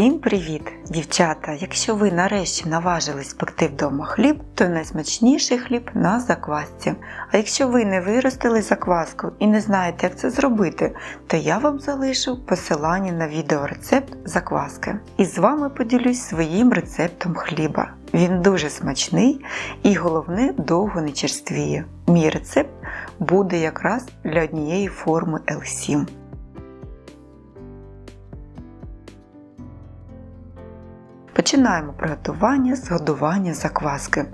Всім привіт, дівчата! Якщо ви нарешті наважились пекти вдома хліб, то найсмачніший хліб на заквасці. А якщо ви не виростили закваску і не знаєте, як це зробити, то я вам залишу посилання на відеорецепт закваски. І з вами поділюсь своїм рецептом хліба. Він дуже смачний і головне довго не черствіє. Мій рецепт буде якраз для однієї форми L7. Починаємо приготування з годування закваски.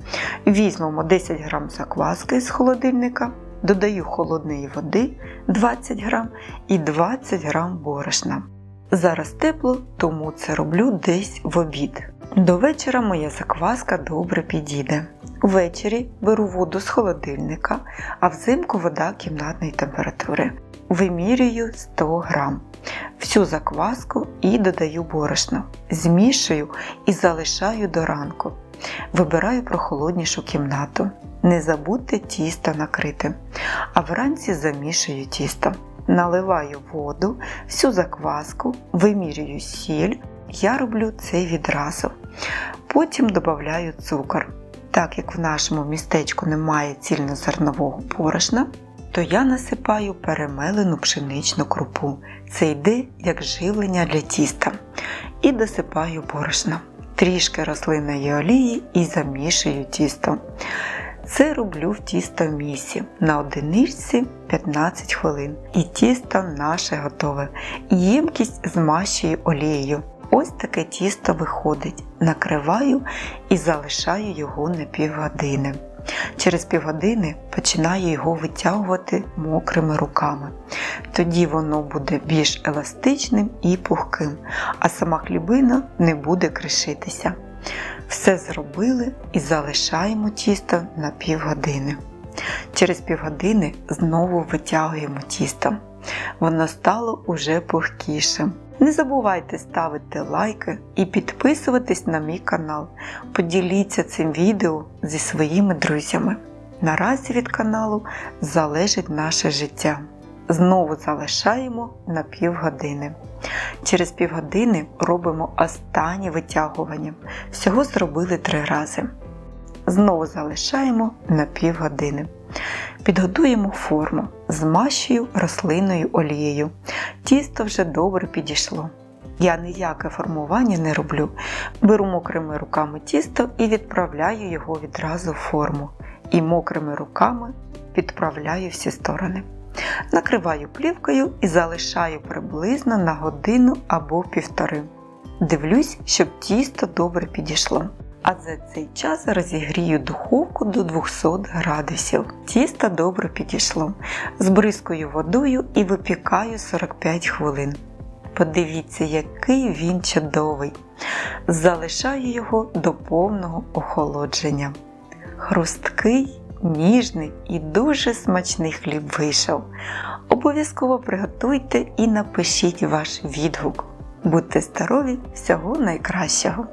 Візьмемо 10 г закваски з холодильника, додаю холодної води 20 г і 20 г борошна. Зараз тепло, тому це роблю десь в обід. До вечора моя закваска добре підійде. Ввечері беру воду з холодильника, а взимку вода кімнатної температури. Вимірюю 100 грам. Всю закваску і додаю борошно. Змішую і залишаю до ранку. Вибираю прохолоднішу кімнату. Не забудьте тісто накрити. А вранці замішую тісто. Наливаю воду, всю закваску, вимірюю сіль. Я роблю це відразу. Потім додаю цукор. Так як в нашому містечку немає цільнозернового борошна, то я насипаю перемелену пшеничну крупу. Це йде як живлення для тіста. І досипаю борошна, трішки рослинної олії і замішую тісто. Це роблю в тісто місі на одиничці 15 хвилин. І тісто наше готове. Ємкість змащую олією. Ось таке тісто виходить. Накриваю і залишаю його на півгодини. Через півгодини починає його витягувати мокрими руками. Тоді воно буде більш еластичним і пухким, а сама хлібина не буде кришитися. Все зробили і залишаємо тісто на півгодини. Через півгодини знову витягуємо тісто. Воно стало уже пухкішим. Не забувайте ставити лайки і підписуватись на мій канал. Поділіться цим відео зі своїми друзями. Наразі від каналу залежить наше життя. Знову залишаємо на півгодини. Через півгодини робимо останнє витягування. Всього зробили три рази. Знову залишаємо на півгодини. Підготуємо форму, змащую рослинною олією. Тісто вже добре підійшло. Я ніяке формування не роблю. Беру мокрими руками тісто і відправляю його відразу в форму. І мокрими руками підправляю всі сторони. Накриваю плівкою і залишаю приблизно на годину або півтори. Дивлюсь, щоб тісто добре підійшло. А за цей час розігрію духовку до 200 градусів. Тісто добре підійшло. Збризкую водою і випікаю 45 хвилин. Подивіться, який він чудовий. Залишаю його до повного охолодження. Хрусткий, ніжний і дуже смачний хліб вийшов. Обов'язково приготуйте і напишіть ваш відгук. Будьте здорові! Всього найкращого!